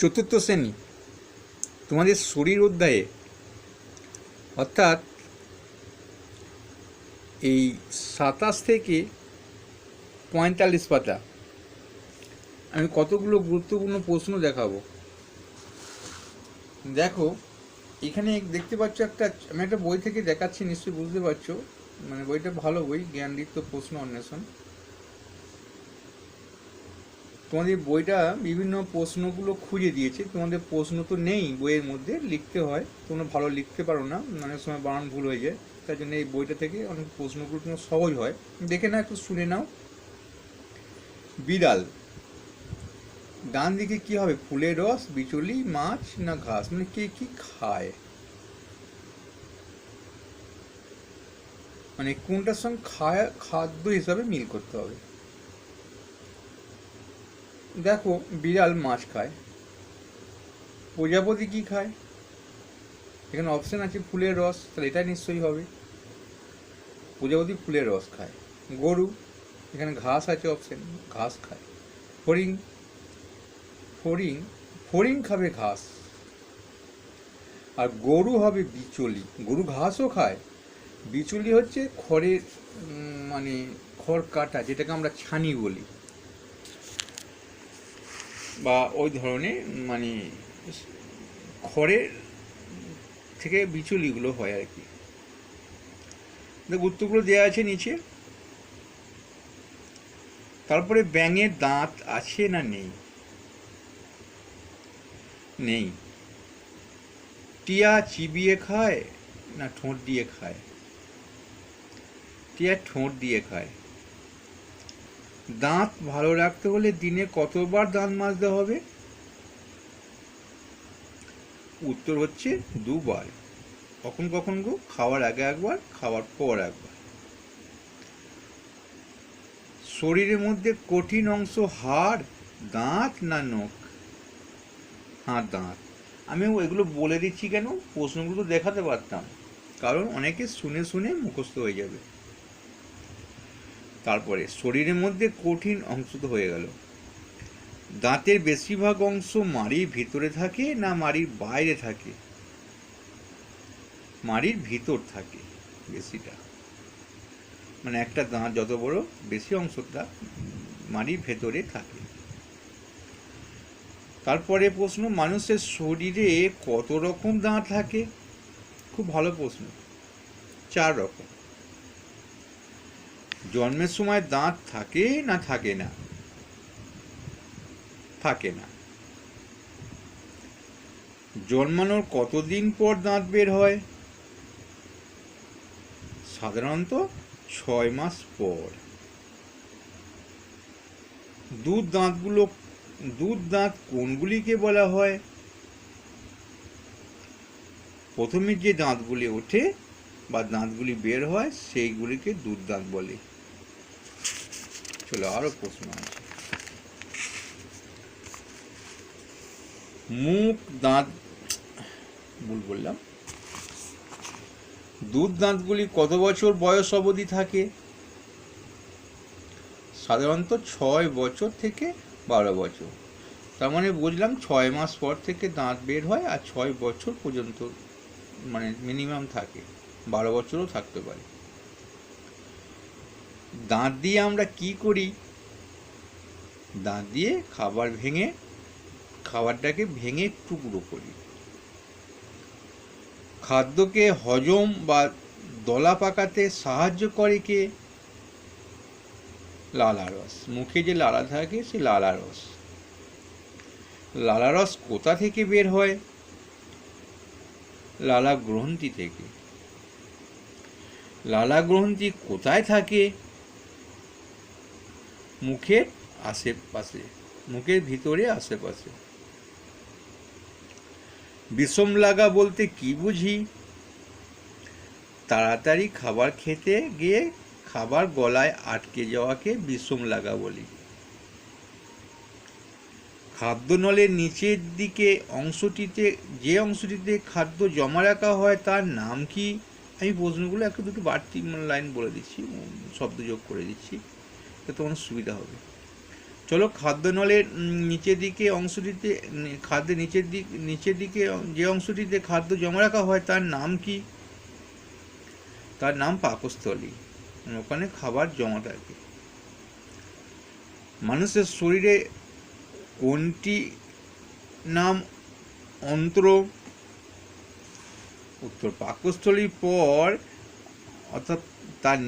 চতুর্থ শ্রেণি। তোমাদের শরীর অধ্যায়ে, অর্থাৎ এই সাতাশ থেকে পঁয়তাল্লিশ পাতা, আমি কতগুলো গুরুত্বপূর্ণ প্রশ্ন দেখাবো। দেখো, এখানে দেখতে পাচ্ছ একটা, আমি একটা বই থেকে দেখাচ্ছি, নিশ্চয়ই বুঝতে পারছ। মানে বইটা ভালো বই, জ্ঞানদীপ্ত প্রশ্ন অন্বেষণ। তোমাদের বইটা বিভিন্ন প্রশ্নগুলো খুঁজে দিয়েছে। তোমাদের প্রশ্ন তো নেই বইয়ের মধ্যে, লিখতে হয়। তোমরা ভালো লিখতে পারো না অনেক সময় বানান ভুল হয়ে যায়। তার জন্য এই বইটা থেকে অনেক প্রশ্নগুলো তোমার সহজ হয়। দেখে না একটু শুনে নাও। বিড়াল। ডান দিকে কি হবে? ফুলের রস, বিচুলি, মাছ না ঘাস? মানে কে কি খায়? মানে কোনটার সঙ্গে খায়, খাদ্য হিসাবে মিল করতে হবে? দেখো, বিড়াল মাছ খায়। প্রজাপতি কি খায়? এখানে অপশন আছে ফুলের রস, তাহলে এটা নিশ্চয়ই হবে। প্রজাপতি ফুলের রস খায়। গরু, এখানে ঘাস আছে অপশন ঘাস খায়। হরিণ ফড়িং ফড়িং খাবে ঘাস। আর গরু হবে বিচুলি। গরু ঘাসও খায়। বিচুলি হচ্ছে খড়ের মানে খড় কাটা, যেটাকে আমরা ছানি বলি। বা ওই ধরনের মানে খড়ের থেকে বিচুলিগুলো হয় আর কি। দেখ উত্তরগুলো দেওয়া আছে নিচে, তারপরে ব্যাঙের দাঁত আছে না নেই? নেই। টিয়া চিবিয়ে খায় না ঠোঁট দিয়ে খায়? টিয়া ঠোঁট দিয়ে খায়। দাঁত ভালো রাখতে হলে দিনে কতবার দাঁত মাজতে হবে? উত্তর হচ্ছে দুবার। কখন কখন গো? খাওয়ার আগে একবার, খাওয়ার পর একবার। শরীরের মধ্যে কঠিন অংশ হাড়, দাঁত না নখ? হাত দাঁত। আমি এগুলো বলে দিচ্ছি কেন? প্রশ্নগুলো তো দেখাতে পারতাম। কারণ অনেকে শুনে শুনে মুখস্থ হয়ে যাবে। তারপরে শরীরের মধ্যে কঠিন অংশ তো হয়ে গেল। দাঁতের বেশিরভাগ অংশ মাড়ির ভিতরে থাকে না মাড়ির বাইরে থাকে? মাড়ির ভিতর থাকে বেশিটা। মানে একটা দাঁত যত বড়, বেশি অংশটা মাড়ির ভেতরে থাকে। তারপরে প্রশ্ন, মানুষের শরীরে কত রকম দাঁত থাকে? খুব ভালো প্রশ্ন। চার রকম। জন্মের সময় দাঁত থাকে না থাকে না? থাকে না। জন্মানোর কতদিন পর দাঁত বের হয়? সাধারণত ছয় মাস পর। দুধ দাঁতগুলো, দুধ দাঁত কোনগুলিকে বলা হয়? প্রথমে যে দাঁতগুলি ওঠে বা দাঁতগুলি বের হয়, সেইগুলিকে দুধ দাঁত বলে। চলো আরও প্রশ্ন আছে। মুখ, দাঁত, ভুল বললাম। দুধ, দাঁতগুলি কত বছর বয়স অবধি থাকে? সাধারণত ছয় বছর থেকে বারো বছর। তার মানে বুঝলাম ছয় মাস পর থেকে দাঁত বের হয় আর ছয় বছর পর্যন্ত মানে মিনিমাম থাকে। বারো বছরও থাকতে পারে। দাঁত দিয়ে আমরা কি করি? দাঁত দিয়ে খাবার ভেঙে, খাবারটাকে ভেঙে টুকরো করি। খাদ্যকে হজম বা দলা পাকাতে সাহায্য করে কে? লালা রস। মুখে যে লালা থাকে, সে লালা রস। লালা রস কোথা থেকে বের হয়? লালা গ্রন্থি থেকে। লালা গ্রন্থি কোথায় থাকে? মুখের আশেপাশে, মুখের ভিতরে আশেপাশে। বিষম লাগা বলতে কি বুঝি? তাড়াতাড়ি খাবার খেতে গিয়ে খাবার গলায় আটকে যাওয়াকে বিষম লাগা বলি। খাদ্যনলের নিচের দিকে অংশটিতে, যে অংশটিতে খাদ্য জমা রাখা হয় তার নাম কি? আমি প্রশ্নগুলো একটু দুটো বাড়তি লাইন বলে দিচ্ছি শব্দ যোগ করে দিচ্ছি। তো তোমার সুবিধা হবে। চলো খাদ্য নলের নিচের দিকে অংশটিতে খাদ্যের নিচের দিক, নিচের দিকে যে অংশটিতে খাদ্য জমা রাখা হয় তার নাম কি? তার নাম পাকস্থলী। ওখানে খাবার জমা থাকে। মানুষের শরীরে কোনটি নাম অন্ত্র? উত্তর, পাকস্থলীর পর অর্থাৎ তার